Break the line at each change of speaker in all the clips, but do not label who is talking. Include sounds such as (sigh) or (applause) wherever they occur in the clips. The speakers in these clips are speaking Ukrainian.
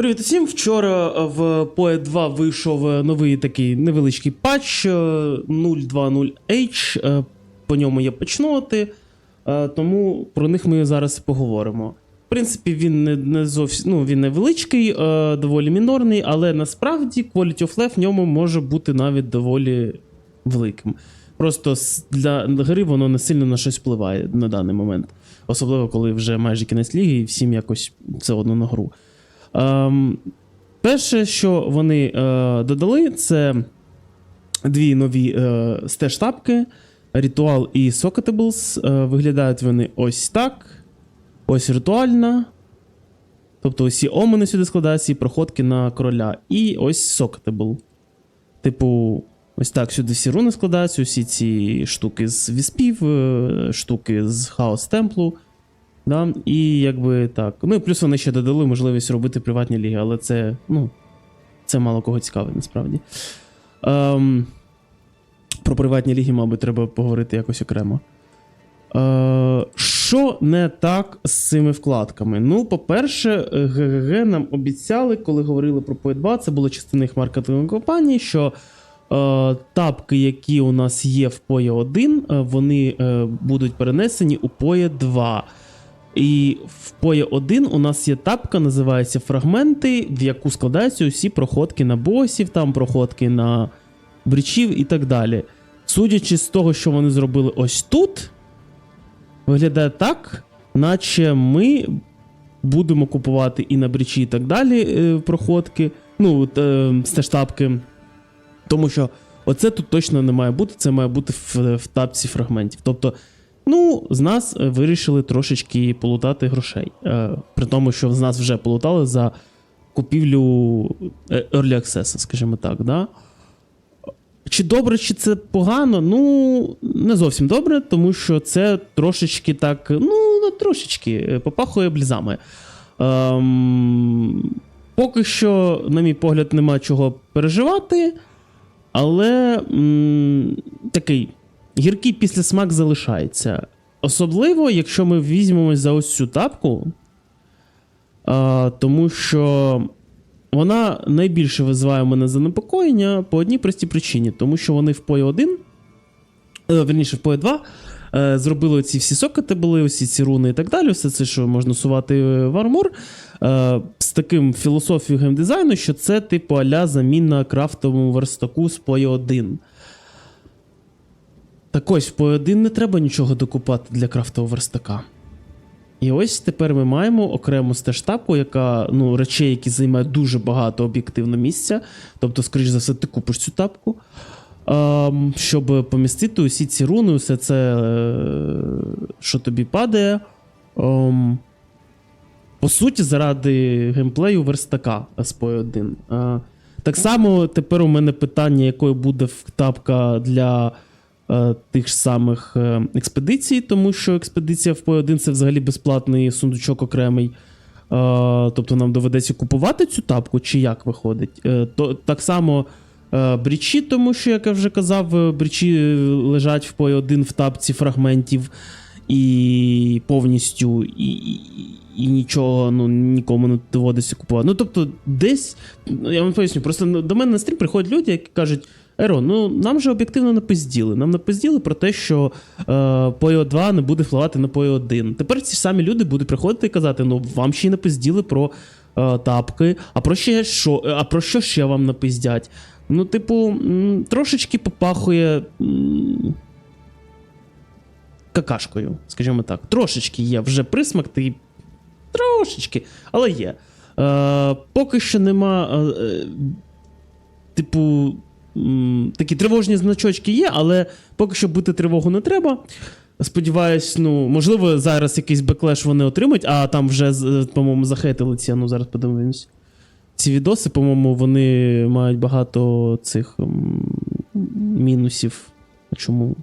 Привіт усім! Вчора в PoE 2 вийшов е, новий такий невеличкий патч е, 020H. е, По ньому є патчноти, е, тому про них ми зараз поговоримо. В принципі, він не, не зовсім ну, він невеличкий, е, доволі мінорний, але насправді Quality of Life в ньому може бути навіть доволі великим. Просто для гри воно не сильно на щось впливає на даний момент. Особливо, коли вже майже кінець ліги і всім якось все одно на гру. Ем, перше, що вони е, додали, це дві нові е, стеж-тапки Ritual і Socketables. Е, виглядають вони ось так. Ось ритуальна. Тобто усі омени сюди складаються, і проходки на короля. І ось Socketable. Типу, ось так сюди всі руни складаються, усі ці штуки з віспів, е, штуки з хаос темплу. Да? І якби так. Ну і плюс вони ще додали можливість робити приватні ліги, але це, ну, це мало кого цікавить насправді. Ем, про приватні ліги, мабуть, треба поговорити якось окремо. Е, що не так з цими вкладками? Ну, по-перше, ГГГ нам обіцяли, коли говорили про PoE 2, це було частина їх маркетингової кампанії, що е, тапки, які у нас є в PoE 1, е, вони е, будуть перенесені у PoE 2. І в PoE 1 у нас є тапка, називається фрагменти, в яку складаються усі проходки на босів, там проходки на брічів і так далі. Судячи з того, що вони зробили ось тут, виглядає так, наче ми будемо купувати і на брічі, і так далі е, проходки, ну, е, стеж-тапки. Тому що оце тут точно не має бути, це має бути в, в тапці фрагментів. Тобто, ну, з нас е, вирішили трошечки полутати грошей. Е, при тому, що з нас вже полутали за купівлю е, Early Access, скажімо так. Да? Чи добре, чи це погано? Ну, не зовсім добре, тому що це трошечки так, ну, трошечки попахує блізами. Ем, поки що, на мій погляд, нема чого переживати, але м, такий гіркий післясмак залишається. Особливо, якщо ми візьмемось за ось цю тапку, а, тому що вона найбільше визиває мене занепокоєння по одній простій причині, тому що вони в PoE 1, е, верніше, в PoE 2 е, зробили ці всі сокети, були усі ці руни і так далі, все це, що можна сувати в армор, е, з таким філософією геймдизайну, що це типу аля заміна крафтовому верстаку з PoE 1. Так ось, в 1 не треба нічого докупати для крафтового верстака. І ось тепер ми маємо окрему стеж-тапку, яка ну, речей, які займають дуже багато об'єктивно місця. Тобто, скоріш за все, ти купиш цю тапку, ем, щоб помістити усі ці руни, усе це, е, що тобі падає. Ем, по суті, заради геймплею верстака SPO 1. Е, так само тепер у мене питання, якою буде тапка для тих ж самих е, експедицій, тому що експедиція в PoE 1 це взагалі безплатний сундучок окремий. Е, тобто нам доведеться купувати цю тапку, чи як виходить. Е, то, так само е, брічі, тому що, як я вже казав, е, брічі е, лежать в PoE 1 в тапці фрагментів і повністю, і, і, нічого ну, нікому не доводиться купувати. Ну, тобто, десь, ну, я вам поясню, просто до мене на стрім приходять люди, які кажуть. Еро, ну нам же об'єктивно напизділи. Нам напизділи про те, що е, PoE 2 не буде впливати на PoE 1. Тепер ці самі люди будуть приходити і казати: ну вам ще й напизділи про е, тапки, а про ще що, а про що ще вам напиздять? Ну, типу, трошечки попахує. Какашкою, скажімо так. Трошечки є вже присмак, такий трошечки, але є. Е, поки що нема. Е, е, типу, такі тривожні значочки є, але поки що бути тривогу не треба. Сподіваюсь, ну, можливо, зараз якийсь беклеш вони отримають, а там вже, по-моєму, захейтили ці, ну зараз подивимось. Ці відоси, по-моєму, вони мають багато цих мінусів. А чому?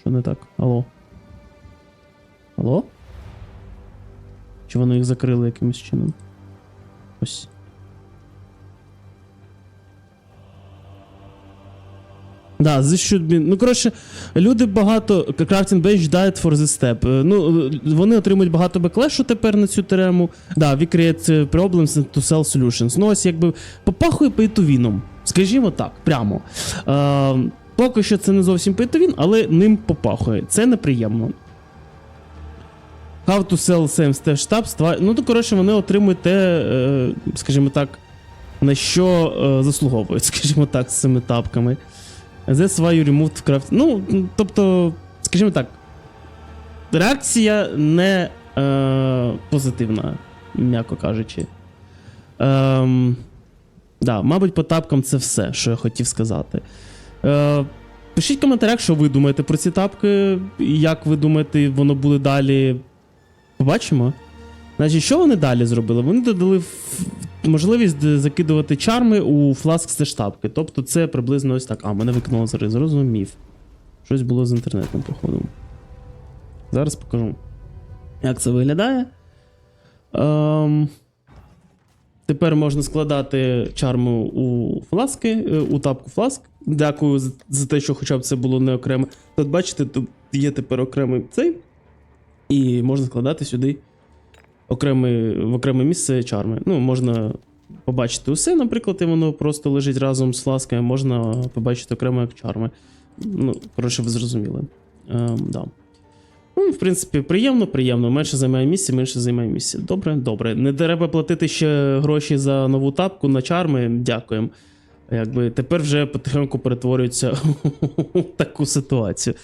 Що не так? Алло? Алло? Чи вони їх закрили якимось чином? Ось. Да, this should be... Ну, коротше, люди багато. Crafting bench died for this step. Е, Ну, е, вони отримують багато беклешу тепер на цю терему. Да, we create е, problems to sell solutions. Ну, ось якби попахує пейтовіном. Скажімо так, прямо. Е, поки що це не зовсім пейтовін, але ним попахує. Це неприємно. How to sell same tabs. Тва- Ну, то, коротше, вони отримують те, е, скажімо так, на що е, заслуговують, (laughs) скажімо так, з цими тапками. That's why you removed craft. Ну, тобто, скажімо так, реакція не е, позитивна, м'яко кажучи. Ем, да, мабуть, по тапкам це все, що я хотів сказати. Е, пишіть в коментарях, що ви думаєте про ці тапки, як ви думаєте, воно буде далі. Побачимо. Значить, що вони далі зробили? Вони додали можливість закидувати чарми у фласк стештапки. Тобто це приблизно ось так. А, мене викнуло зараз, зрозумів. Щось було з інтернетом, походу. Зараз покажу. Як це виглядає. Ем... Тепер можна складати чарму у фласки, е, у тапку фласк. Дякую за, за те, що хоча б це було не окремо. Тут бачите, тут є тепер окремий цей. І можна складати сюди окреме, в окреме місце чарми. Ну, можна побачити усе, наприклад, і воно просто лежить разом з фласками, можна побачити окремо як чарми. Ну, коротше, ви зрозуміли. Ем, да. Ну, в принципі, приємно, приємно. Менше займає місця, менше займає місця. Добре, добре. Не треба платити ще гроші за нову тапку на чарми. Дякуємо. Якби тепер вже потихеньку перетворюється у таку ситуацію.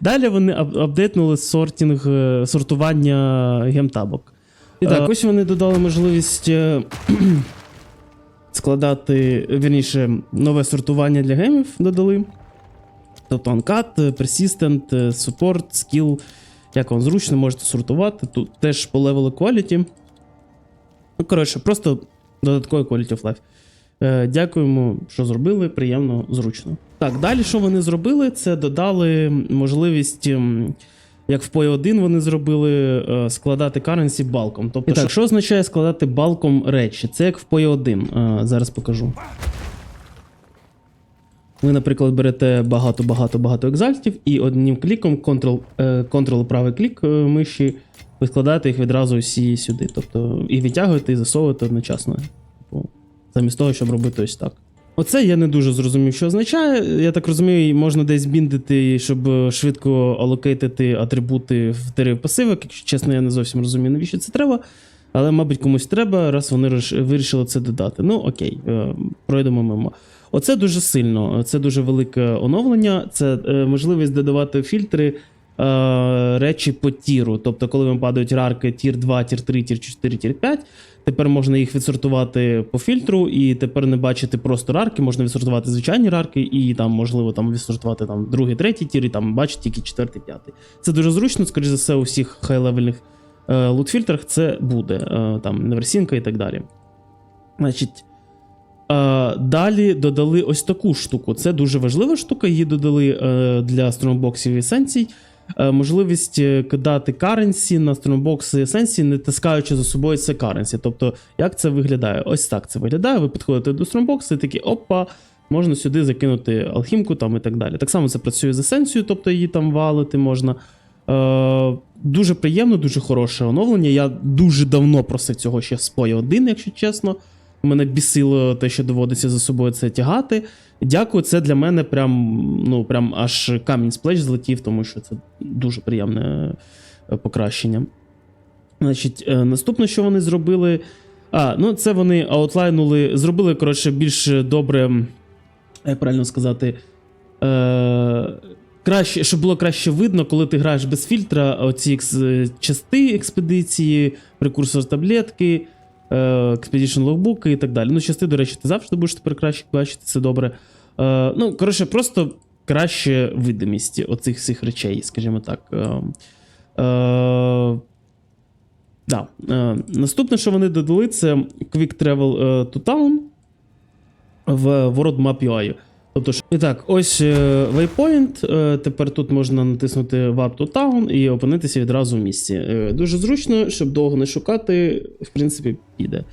Далі вони апдейтнули сортінг, е, сортування гемтабок. І так, ось вони додали можливість е, (clears throat) складати, вірніше, нове сортування для гемів додали. Тобто Uncut, е, Persistent, е, Support, Skill. Як вам зручно, можете сортувати. Тут теж по левелу quality. Ну, коротше, просто додатковий quality of life. Е, дякуємо, що зробили. Приємно, зручно. Так, далі, що вони зробили, це додали можливість. Як в PoE 1 вони зробили е, складати currency балком. Тобто, що, що означає складати балком речі? Це як в PoE 1. Е, зараз покажу. Ви, наприклад, берете багато-багато-багато екзальтів і одним кліком, Ctrl, е, Ctrl правий клік е, миші, ви складаєте їх відразу всі сюди. Тобто і відтягуєте, і засовуєте одночасно. Типу, замість того, щоб робити ось так. Оце я не дуже зрозумів, що означає. Я так розумію, можна десь біндити, щоб е, швидко алокейтити атрибути в дерев пасивок. Якщо чесно, я не зовсім розумію, навіщо це треба. Але, мабуть, комусь треба, раз вони вирішили це додати. Ну, окей, е, пройдемо мимо. Оце дуже сильно, це дуже велике оновлення. Це е, можливість додавати фільтри речі по тіру. Тобто, коли вам падають рарки тір 2, тір 3, тір 4, тір 5, тепер можна їх відсортувати по фільтру, і тепер не бачити просто рарки, можна відсортувати звичайні рарки, і там, можливо, там відсортувати там другий, третій тір, і там бачити тільки четвертий, п'ятий. Це дуже зручно, скоріш за все, у всіх хай-левельних е, лут-фільтрах це буде. Е, там неверсінка і так далі. Значить. Е, далі додали ось таку штуку. Це дуже важлива штука. Її додали е, для стромбоксів і есенцій. Е, можливість е, кидати каренсі на стромбокси і есенції, не таскаючи за собою це каренсі. Тобто, як це виглядає? Ось так це виглядає. Ви підходите до стромбоксу і такі опа. Можна сюди закинути алхімку там і так далі. Так само це працює з есенцією, тобто її там валити можна. Е, дуже приємно, дуже хороше оновлення. Я дуже давно просив цього ще з PoE 1, якщо чесно. Мене бісило те, що доводиться за собою це тягати. Дякую, це для мене прям, ну, прям аж камінь з плеч злетів, тому що це дуже приємне е, покращення. Значить, е, наступне, що вони зробили. А, ну це вони аутлайнули, зробили, коротше, більш добре, як правильно сказати. Е, краще, щоб було краще видно, коли ти граєш без фільтра, оці е, части експедиції, прекурсор таблетки, Expedition Logbook і так далі. Ну, части, до речі, ти завжди будеш тепер краще бачити, це добре. Е, ну, коротше, просто краще видимість оцих всіх речей, скажімо так. Е, е, да. Е, наступне, що вони додали, це Quick Travel е, to Town в World Map UI. Тобто, що- і так, ось е, waypoint. е, Тепер тут можна натиснути Warp to Town і опинитися відразу в місці. Е, Дуже зручно, щоб довго не шукати, в принципі, піде. Е,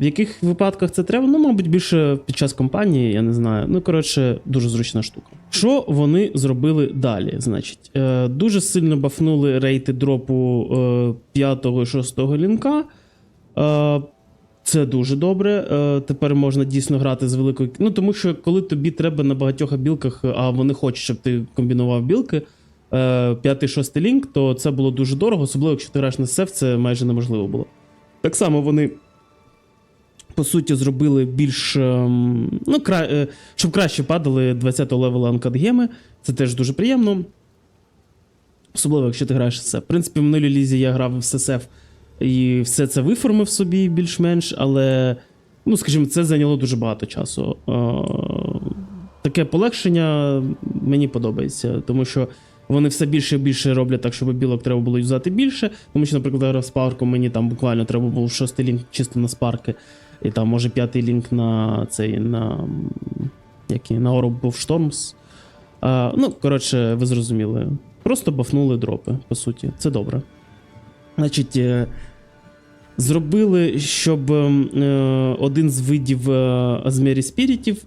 в яких випадках це треба? Ну, мабуть, більше під час кампанії, я не знаю. Ну, коротше, дуже зручна штука. Що вони зробили далі? Значить, е, дуже сильно бафнули рейти дропу е, 5-6 лінка. Е, це дуже добре. Е, тепер можна дійсно грати з великою. Ну, тому що коли тобі треба на багатьох білках, а вони хочуть, щоб ти комбінував білки. е, П'ятий, шостий лінк, то це було дуже дорого, особливо якщо ти граєш на сев, це майже неможливо було. Так само вони, по суті, зробили більш. ем, Ну, кра... е, щоб краще падали 20-го левела анкадгеми. Це теж дуже приємно. Особливо, якщо ти граєш ССФ. В принципі, в минулій лізі я грав в ССФ і все це виформив собі більш-менш, але, ну, скажімо, це зайняло дуже багато часу. Е, Таке полегшення мені подобається, тому що вони все більше і більше роблять так, щоб білок треба було юзати більше. Тому що, наприклад, з спарком, мені там буквально треба був шостий лінк чисто на спарки, і там, може, п'ятий лінк на цей на. Який на Orb of Storms. А, ну, коротше, ви зрозуміли. Просто бафнули дропи, по суті. Це добре. Значить, е, зробили, щоб е, один з видів е, Азмері Спірітів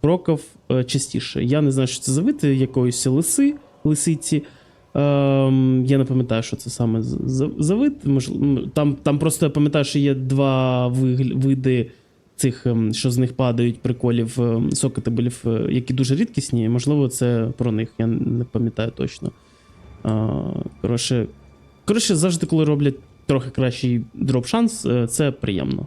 прокав частіше. Я не знаю, що це за вид якоїсь лиси, лисиці. Я не пам'ятаю, що це саме за- вид. Там, там просто я пам'ятаю, що є два види цих, що з них падають приколів, е, які дуже рідкісні. Можливо, це про них, я не пам'ятаю точно. Коротше, коротше, завжди, коли роблять трохи кращий дроп-шанс, е, це приємно.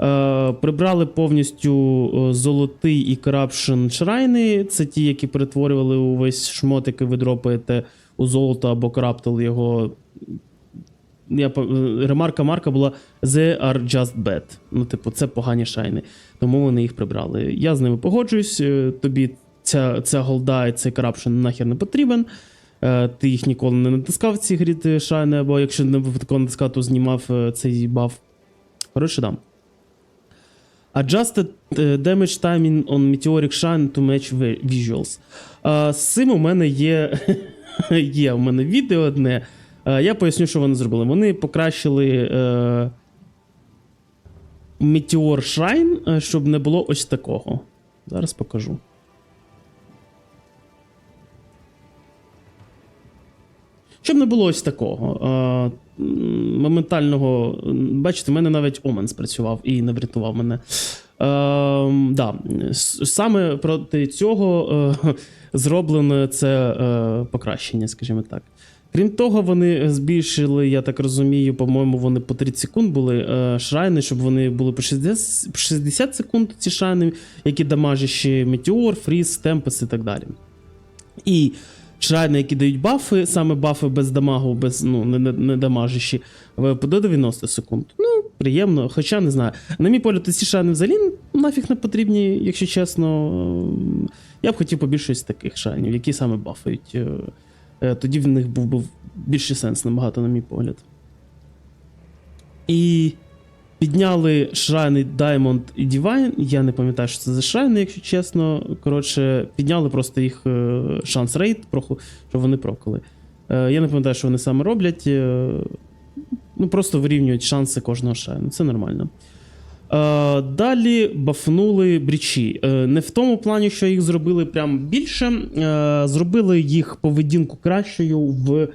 Е, прибрали повністю е, золотий і корапшн шрайни. Це ті, які перетворювали увесь шмот, який ви дропаєте у золото або краптали його. Я, е, ремарка Марка була They are just bad. Ну, типу, це погані шайни. Тому вони їх прибрали. Я з ними погоджуюсь. Тобі ця, ця голда і цей корапшн нахер не потрібен. Е, Ти їх ніколи не натискав ці гріти шайни, або якщо не випадково натискав, то знімав е, цей баф. Коротше, дам. Adjusted е, damage timing on meteoric shine to match visuals. З цим у мене є, (laughs) є у мене відео одне. Я поясню, що вони зробили. Вони покращили Meteor Shrine, е, щоб не було ось такого. Зараз покажу. Щоб не було ось такого. Е, моментального. Бачите, в мене навіть Омен спрацював і не врятував мене. Е, да. Саме проти цього е, (laughs) зроблено це е, покращення, скажімо так. Крім того, вони збільшили, я так розумію, по-моєму, вони по 30 секунд були е, шрайни, щоб вони були по 60, 60 секунд, ці шрайни, які дамажать ще Метеор, Фріз, Темпес і так далі. І шрайни, які дають бафи, саме бафи без дамагу, без, ну, не, не, не дамажищі, до 90 секунд. Ну, приємно, хоча не знаю. На мій погляд, ці шрайни взагалі нафіг не потрібні, якщо чесно. Я б хотів побільше таких шрайнів, які саме бафають. Е, е, Тоді в них був би більший сенс набагато, на мій погляд. І підняли шрайни Diamond і Divine. Я не пам'ятаю, що це за шрайни, якщо чесно. Коротше, підняли просто їх е, шанс рейд, щоб вони прокали. Е, Я не пам'ятаю, що вони саме роблять. е, Ну, просто вирівнюють шанси кожного шрайну. Це нормально. Далі бафнули брічі. Не в тому плані, що їх зробили прям більше. Зробили їх поведінку кращою в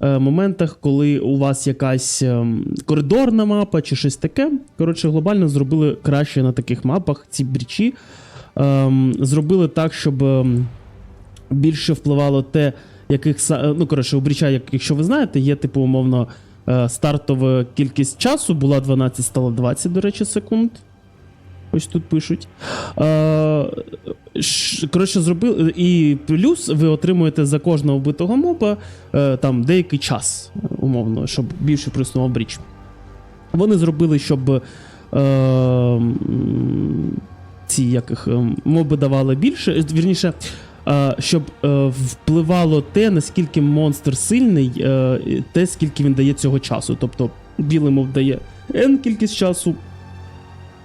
моментах, коли у вас якась ем, коридорна мапа чи щось таке. Коротше, глобально зробили краще на таких мапах ці брічі. Ем, Зробили так, щоб ем, більше впливало те, яких е, ну коротше, у бріча, як, якщо ви знаєте, є типу умовно е, стартова кількість часу була 12, стало 20, до речі, секунд. Ось тут пишуть. Коротше, зробили. І плюс ви отримуєте за кожного вбитого моба е, там деякий час, умовно, щоб більше проіснував бріч. Вони зробили, щоб е, ці яких е, моби давали більше. е, Вірніше, щоб впливало те, наскільки монстр сильний, те, скільки він дає цього часу. Тобто, білий мов дає N кількість часу,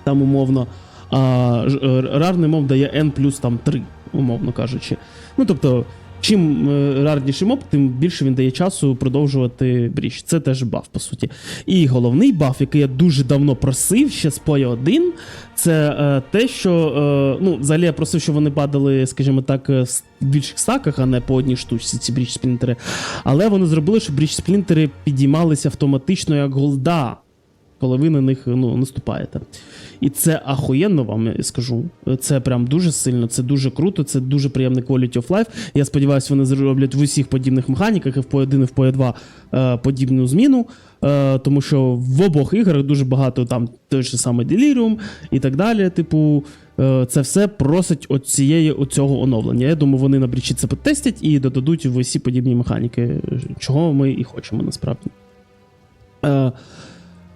там умовно, а е, рарний мов дає N плюс там 3, умовно кажучи. Ну, тобто, чим е, рарніший моб, тим більше він дає часу продовжувати бріч. Це теж баф, по суті. І головний баф, який я дуже давно просив, ще з поя 1, це е, те, що е, ну, взагалі я просив, щоб вони падали, скажімо так, е, в більших стаках, а не по одній штучці, ці бріч сплінтери. Але вони зробили, щоб бріч сплінтери підіймалися автоматично як голда, коли ви на них ну, наступаєте. І це ахуєнно вам я скажу. Це прям дуже сильно, це дуже круто, це дуже приємний quality of life. Я сподіваюся, вони зроблять в усіх подібних механіках, і в PoE 1, і в PoE 2 е, подібну зміну. Е, тому що в обох іграх дуже багато там той же самий Delirium і так далі. Типу, е, це все просить от цієї оцього оновлення. Я думаю, вони на брічі це потестять і додадуть в усі подібні механіки, чого ми і хочемо насправді.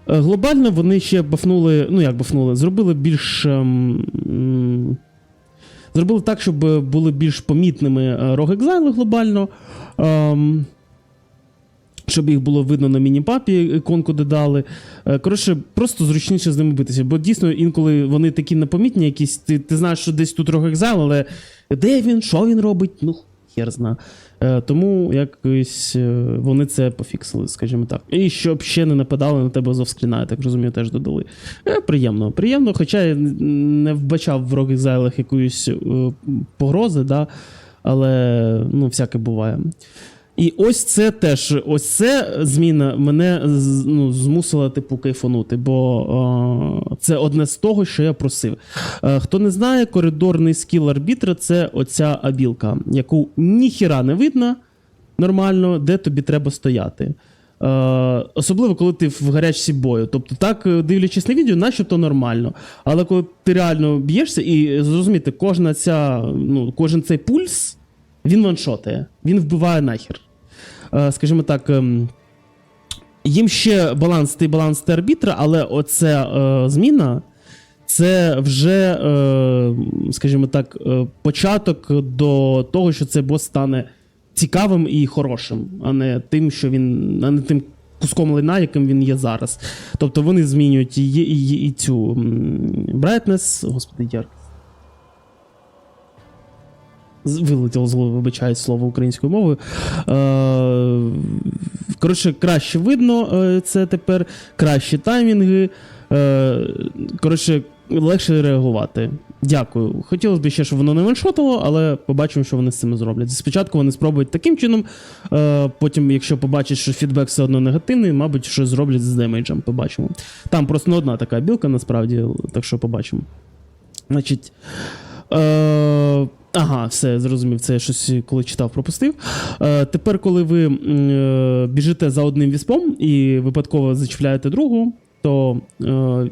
Глобально вони ще бафнули, ну як бафнули, зробили більш. ем, Зробили так, щоб були більш помітними е, рог екзайли глобально. Ем, щоб їх було видно на міні-папі, іконку додали. Е, Коротше, просто зручніше з ними битися. Бо дійсно інколи вони такі непомітні, якісь. Ти, ти знаєш, що десь тут рог екзайл, але де він, що він робить? Ну, хер зна. Е, Тому якось е, вони це пофіксили, скажімо так. І щоб ще не нападали на тебе зовскріна, я так розумію, теж додали. Е, Приємно, приємно, хоча я не вбачав в роги зайлах якоїсь погрози, да? але ну, всяке буває. І ось це теж, ось це зміна мене ну, змусила типу кайфанути, бо е, це одне з того, що я просив. Е, хто не знає, коридорний скіл арбітра це оця абілка, яку ніхіра не видно нормально, де тобі треба стояти. Е, особливо, коли ти в гарячці бою. Тобто, так, е, дивлячись на відео, начебто нормально. Але коли ти реально б'єшся, і зрозуміти, кожна ця, ну, кожен цей пульс, він ваншотає, він вбиває нахер. Е, скажімо так. ем, Їм ще баланс ти баланс ти арбітра, але оця е, зміна це вже, е, скажімо так, початок до того, що цей бос стане цікавим і хорошим, а не тим, що він, а не тим куском лайна, яким він є зараз. Тобто вони змінюють і, і, і, цю brightness, господи, яркість. Вилетіло з голови, слово українською мовою. Е, коротше, краще видно е, це тепер, кращі таймінги. Е, коротше, легше реагувати. Дякую. Хотілося б ще, щоб воно не ваншотило, але побачимо, що вони з цим зроблять. Спочатку вони спробують таким чином, потім, якщо побачать, що фідбек все одно негативний, мабуть, щось зроблять з демейджем. Побачимо. Там просто не одна така білка, насправді, так що побачимо. Значить. Е, ага, все, зрозумів. Це я щось, коли читав, пропустив. Е, тепер, коли ви е, біжите за одним віспом і випадково зачіпляєте другу, то е,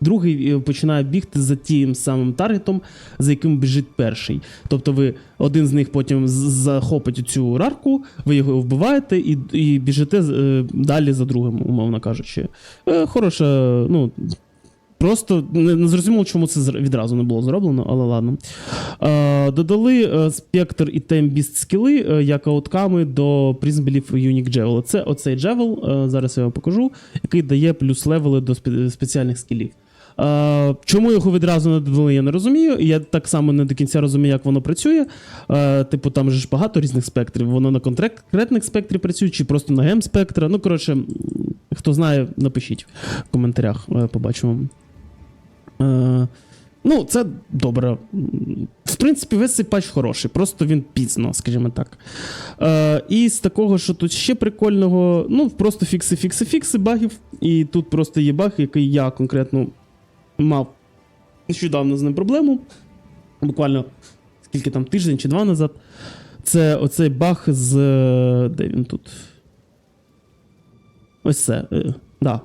другий е, починає бігти за тим самим таргетом, за яким біжить перший. Тобто ви один з них потім захопить цю рарку, ви його вбиваєте і, і біжите е, далі за другим, умовно кажучи. Е, хороша, ну. Просто не, зрозуміло, чому це відразу не було зроблено, але ладно. Е, додали е, спектр і тембіст скіли е, як аутками до Prism Unique Javel. Це оцей джевел, зараз я вам покажу, який дає плюс левели до спе- спеціальних скілів. Чому його відразу не додали, я не розумію. Я так само не до кінця розумію, як воно працює. Типу, там же ж багато різних спектрів. Воно на конкретних спектрі працює, чи просто на гем спектра. Ну, коротше, хто знає, напишіть в коментарях, побачимо. Е, ну, це добре. В принципі, весь цей патч хороший, просто він пізно, скажімо так. Е, і з такого, що тут ще прикольного, ну, просто фікси, фікси, фікси багів. І тут просто є баг, який я конкретно мав нещодавно з ним проблему. Буквально скільки там тиждень чи два назад. Це оцей баг з. е, Де він тут? Ось це. е, Да.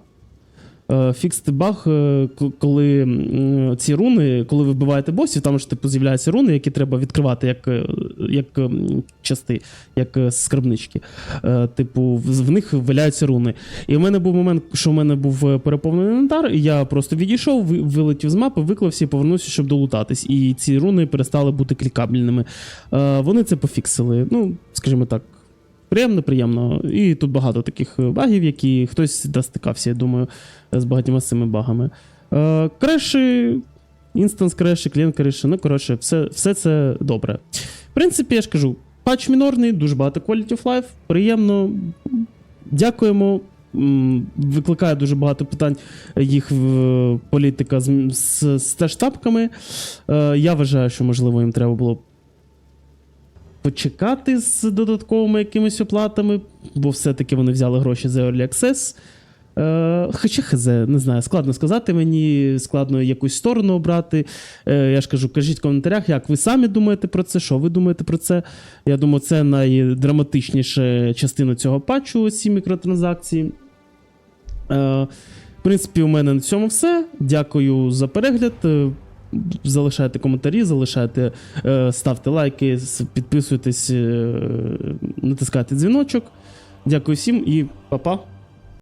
Е, баг, е, коли ці руни, коли ви вбиваєте босів, там ж типу з'являються руни, які треба відкривати як, е, як части, як скарбнички. Типу, в, них валяються руни. І в мене був момент, що в мене був переповнений інвентар, і я просто відійшов, вилетів з мапи, виклався і повернувся, щоб долутатись. І ці руни перестали бути клікабельними. Вони це пофіксили. Ну, скажімо так. Приємно, приємно. І тут багато таких е, багів, які хтось достикався, я думаю, з багатьма з цими багами. Е, креші, інстанс креші, клієнт креші, ну коротше, все, все це добре. В принципі, я ж кажу, патч мінорний, дуже багато quality of life, приємно. Дякуємо. Викликає дуже багато питань їх політика з, з, з теж тапками. Е, я вважаю, що можливо їм треба було почекати з додатковими якимись оплатами, бо все-таки вони взяли гроші за Early Access. Е, хоча хз, не знаю, складно сказати мені, складно якусь сторону обрати. Е, я ж кажу, кажіть в коментарях, як ви самі думаєте про це, що ви думаєте про це. Я думаю, це найдраматичніша частина цього патчу, ці мікротранзакції. Е, в принципі, у мене на цьому все. Дякую за перегляд. Залишайте коментарі, залишайте, е, ставте лайки, підписуйтесь, е, натискайте дзвіночок. Дякую всім і па-па.